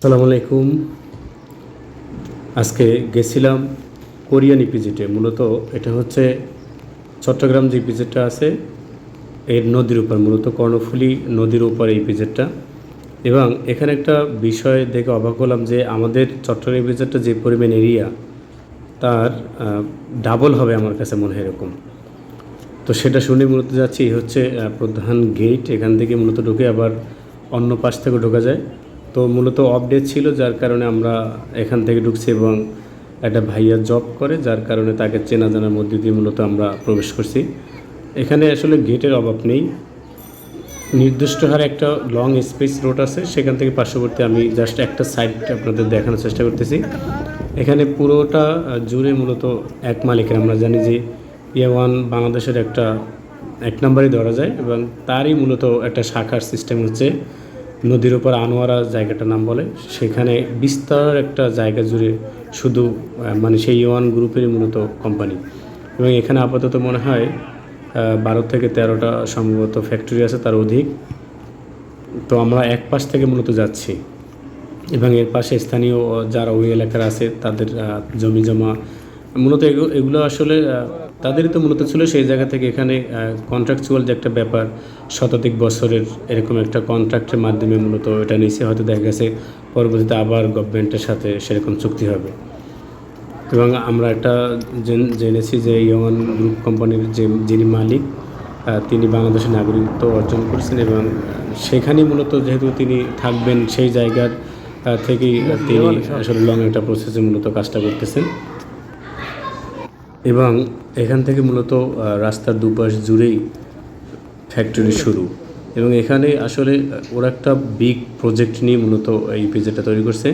আসসালামু আলাইকুম। আজকে গেছিলাম কোরিয়ান ইপিজেটে। মূলত এটা হচ্ছে চট্টগ্রাম যে ইপিজেটটা আছে, এর নদীর উপর, মূলত কর্ণফুলী নদীর উপর এই ইপিজেটটা। এবং এখানে একটা বিষয় দেখে অবাক হলাম যে আমাদের চট্টগ্রাম ইপিজেটটা যে পরিমাণ এরিয়া, তার ডাবল হবে আমার কাছে মনে হয় এরকম। তো সেটা শুনে মূলত যাচ্ছি হচ্ছে প্রধান গেট এখান থেকে মূলত ঢুকে আবার অন্য পাশ থেকে ঢোকা যায়। তো মূলত আপডেট ছিল, যার কারণে আমরা এখান থেকে ঢুকছি এবং একটা ভাইয়া জব করে, যার কারণে তাকে চেনা জানার মধ্যে দিয়ে মূলত আমরা প্রবেশ করছি। এখানে আসলে গেটের অভাব নেই। নির্দিষ্ট হারে একটা লং স্পেস রোড আছে, সেখান থেকে পার্শ্ববর্তী আমি জাস্ট একটা সাইড আপনাদের দেখানোর চেষ্টা করতেছি। এখানে পুরোটা জুড়ে মূলত এক মালিকের। আমরা জানি যে ইয়ে ওয়ান বাংলাদেশের একটা এক নম্বরই ধরা যায় এবং তারই মূলত একটা শাখার সিস্টেম হচ্ছে নদীর উপর আনোয়ারা জায়গাটার নাম বলে। সেখানে বিস্তার একটা জায়গা জুড়ে শুধু মানে সেই ওয়ান গ্রুপেরই মূলত কোম্পানি এবং এখানে আপাতত মনে হয় বারো থেকে তেরোটা সম্ভবত ফ্যাক্টরি আছে তার অধিক। তো আমরা এক পাশ থেকে মূলত যাচ্ছি। এবং এর পাশে স্থানীয় যারা ওই এলাকার আছে, তাদের জমি জমা। মূলত এগু- এগুলো আসলে তাদেরই তো মূলত ছিল সেই জায়গা থেকে এখানে কন্ট্রাকচুয়াল যে একটা ব্যাপার শতাধিক বছরের এরকম একটা কন্ট্রাক্টের মাধ্যমে মূলত এটা নিচে হয়তো দেখা গেছে পরবর্তীতে আবার গভর্নমেন্টের সাথে সেরকম চুক্তি হবে। এবং আমরা একটা জেন- জেনেছি যে ইয়ন গ্রুপ কোম্পানির যে যিনি মালিক তিনি বাংলাদেশের নাগরিকত্ব অর্জন করেছেন এবং আহ, সেখানেই মূলত যেহেতু তিনি থাকবেন সেই জায়গার থেকেই তিনি আসলে লং একটা প্রসেসে মূলত কাজটা করতেছেন। এবং এখান থেকে মূলত রাস্তার দুপাশ জুড়েই ফ্যাক্টরি শুরু। এবং এখানে আসলে ওরা একটা বিগ প্রজেক্ট নিয়ে মূলত এই পেজেটা তৈরি করছে।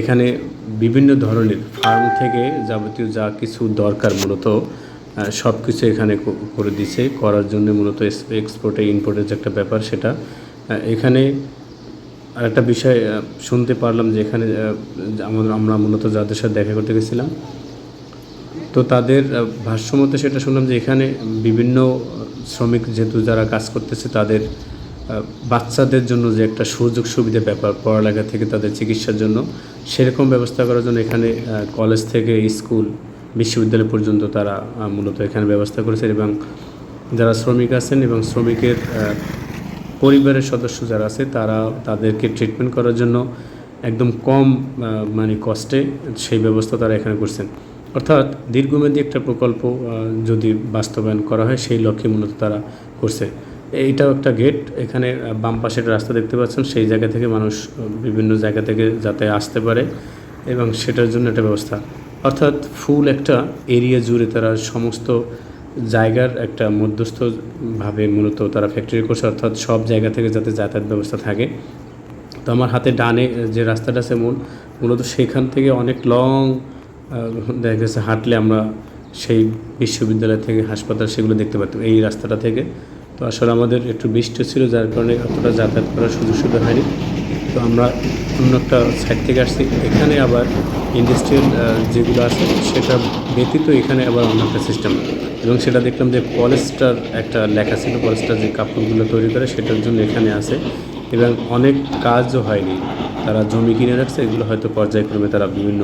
এখানে বিভিন্ন ধরনের ফার্ম থেকে যাবতীয় যা কিছু দরকার মূলত সব কিছু এখানে করে দিছে। করার জন্য মূলত এক্সপোর্টে ইম্পোর্টের যে একটা ব্যাপার সেটা এখানে আর একটা বিষয় শুনতে পারলাম যে এখানে আমরা মূলত যাদের সাথে দেখা করতে গেছিলাম তো তাদের ভাষ্যমতে সেটা শুনলাম যে এখানে বিভিন্ন শ্রমিক যেহেতু যারা কাজ করতেছে তাদের বাচ্চাদের জন্য যে একটা সুযোগ সুবিধা ব্যাপার পড়ালেখা থেকে তাদের চিকিৎসার জন্য, সেরকম ব্যবস্থা করার জন্য এখানে কলেজ থেকে স্কুল, বিশ্ববিদ্যালয় পর্যন্ত তারা মূলত এখানে ব্যবস্থা করেছে এবং যারা শ্রমিক আছেন এবং শ্রমিকের পরিবারের সদস্য যারা আছে তারা তাদেরকে ট্রিটমেন্ট করার জন্য একদম কম মানে কষ্টে সেই ব্যবস্থা তারা এখানে করছেন। অর্থাৎ দীর্ঘমেয়াদী একটা প্রকল্প যদি বাস্তবায়ন করা হয়, সেই লক্ষ্যে মূলত তারা করছে। এইটাও একটা গেট এখানে বাম পাশের রাস্তা দেখতে পাচ্ছেন, সেই জায়গা থেকে মানুষ বিভিন্ন জায়গা থেকে যাতে আসতে পারে এবং সেটার জন্য একটা ব্যবস্থা। অর্থাৎ ফুল একটা এরিয়া জুড়ে তারা সমস্ত জায়গার একটা মধ্যস্থভাবে মূলত তারা ফ্যাক্টরি করছে, অর্থাৎ সব জায়গা থেকে যাতে যাতায়াত ব্যবস্থা থাকে। তো আমার হাতে ডানে যে রাস্তাটা আছে মূল, মূলত সেখান থেকে অনেক লং দেখা গেছে হাঁটলে আমরা সেই বিশ্ববিদ্যালয় থেকে হাসপাতাল সেগুলো দেখতে পারতাম, এই রাস্তাটা থেকে। তো আসলে আমাদের একটু বৃষ্টি ছিল যার কারণে অতটা যাতায়াত করার সুযোগ সুবিধা হয়নি। তো আমরা অন্য একটা সাইড থেকে আসছি, এখানে আবার ইন্ডাস্ট্রিয়াল যেগুলো আছে সেটা ব্যতীত এখানে আবার অন্য একটা সিস্টেম এবং সেটা দেখলাম যে পলেস্টার একটা লেখা ছিল, পলেস্টার যে কাপড়গুলো তৈরি করে সেটার জন্য এখানে আছে। এবং অনেক কাজও হয়নি। তারা জমি কিনে রাখছে, এগুলো হয়তো পর্যায়ক্রমে তারা বিভিন্ন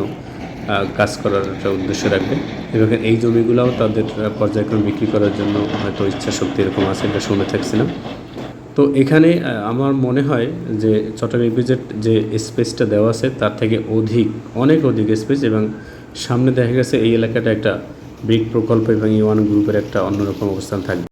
কাজ করার একটা উদ্দেশ্য রাখবে। এবং এই জমিগুলোও তাদের পর্যায়ক্রম বিক্রি করার জন্য হয়তো ইচ্ছা শক্তি এরকম আছে এটা শুনে থাকছিলাম। তো এখানে আমার মনে হয় যে চট্টগ্রাম ইপিজেড যে স্পেসটা দেওয়া আছে তার থেকে অধিক, অনেক অধিক স্পেস এবং সামনে দেখা গেছে এই এলাকাটা একটা ব্রিক প্রকল্প এবং ইওয়ান গ্রুপের একটা অন্যরকম অবস্থান থাকবে।